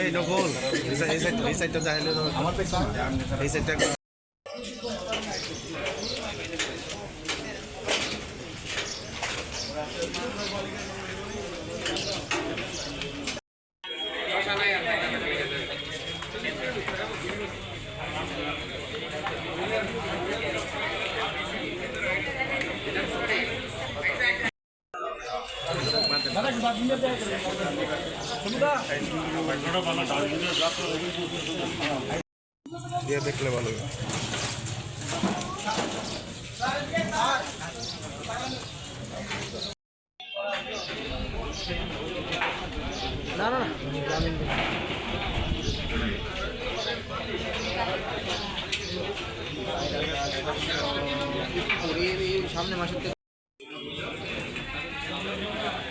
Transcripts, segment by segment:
এই নকল এই সাইড এই সাইড এই সাইডটা দেখাইলে তো আমার এই সাইডটা দিয়ে দেখলে ভালো হবে। সামনে মাসের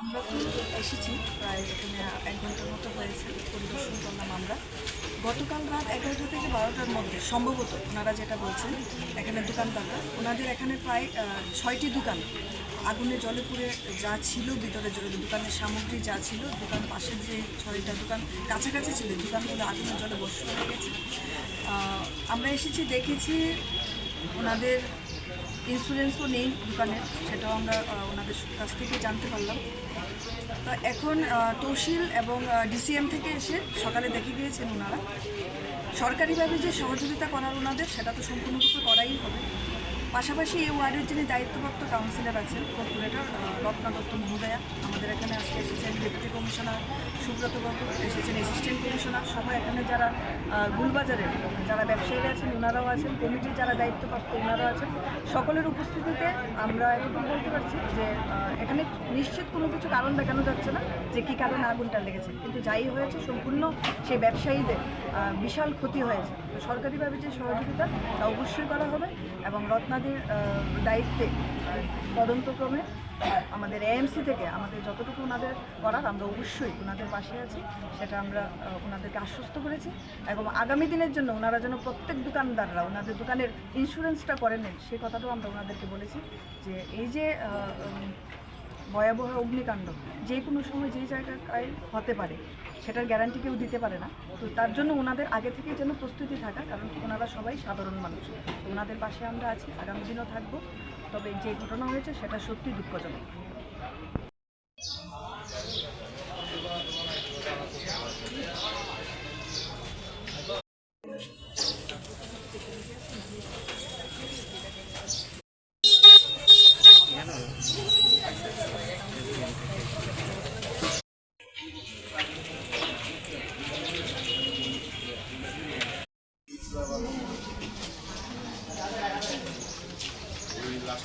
আমরা তো এসেছি প্রায় এখানে এক ঘণ্টার মতো হয়েছে পরিদর্শন করলাম আমরা। গতকাল রাত এগারোটা থেকে বারোটার মধ্যে, সম্ভবত ওনারা যেটা বলছেন, এখানে দোকানদাররা ওনাদের এখানে প্রায় ছয়টি দোকান। আগুনে জলে পুড়ে যা ছিল, ভিতরে দোকানের সামগ্রী যা ছিল, দোকান পাশের যে ছয়টা দোকান, কাছাকাছি ছিল দোকানগুলো আগুনের জলে বসে হয়ে গেছে। আমরা এসেছি, দেখেছি ওনাদের ইন্স্যুরেন্সও নেই দোকানের সেটাও আমরা ওনাদের কাছ থেকে জানতে পারলাম। তো এখন তহসিল এবং ডিসিএম থেকে এসে সকালে দেখে গিয়েছেন ওনারা। সরকারিভাবে যে সহযোগিতা করার ওনাদের, সেটা তো সম্পূর্ণরূপে করাই হবে। পাশাপাশি এই ওয়ার্ডের যিনি দায়িত্বপ্রাপ্ত কাউন্সিলর আছেন কর্পোরেটর রত্না দত্ত মহোদয়া, আমাদের এখানে আজকে এসেছেন ডেপুটি কমিশনার সুব্রত বাবু, এসেছেন অ্যাসিস্ট্যান্ট কমিশনার সবাই এখানে যারা গুলবাজারের যারা ব্যবসায়ীরা আছেন ওনারাও আছেন কমিটির যারা দায়িত্বপ্রাপ্ত ওনারাও আছেন, সকলের উপস্থিতিতে আমরা এটুকু বলতে পারছি যে এখানে নিশ্চিত কোনো কিছু কারণ দেখানো যাচ্ছে না যে কী কারণে আগুনটা লেগেছে। কিন্তু যাই হয়েছে, সম্পূর্ণ সেই ব্যবসায়ীদের বিশাল ক্ষতি হয়েছে। সরকারিভাবে যে সহযোগিতা, তা অবশ্যই করা হবে এবং রত্নাদির দায়িত্বে তদন্তক্রমে, আমাদের এএমসি থেকে আমাদের যতটুকু ওনাদের করার, আমরা অবশ্যই ওনাদের পাশে আছি। সেটা আমরা ওনাদেরকে আশ্বস্ত করেছি এবং আগামী দিনের জন্য ওনারা যেন প্রত্যেক দোকানদাররা, ওনাদের দোকানের ইন্স্যুরেন্সটা করে নেন সেই কথাটাও আমরা ওনাদেরকে বলেছি যে এই যে ভয়াবহ অগ্নিকাণ্ড যে কোনো সময় যে জায়গায় হতে পারে সেটার গ্যারান্টি কেউ দিতে পারে না। তো তার জন্য ওনাদের আগে থেকেই যেন প্রস্তুতি থাকা, কারণ ওনারা সবাই সাধারণ মানুষ। ওনাদের পাশে আমরা আছি, আগামী দিনও থাকব। তবে যে ঘটনা হয়েছে, সেটা সত্যি দুঃখজনক।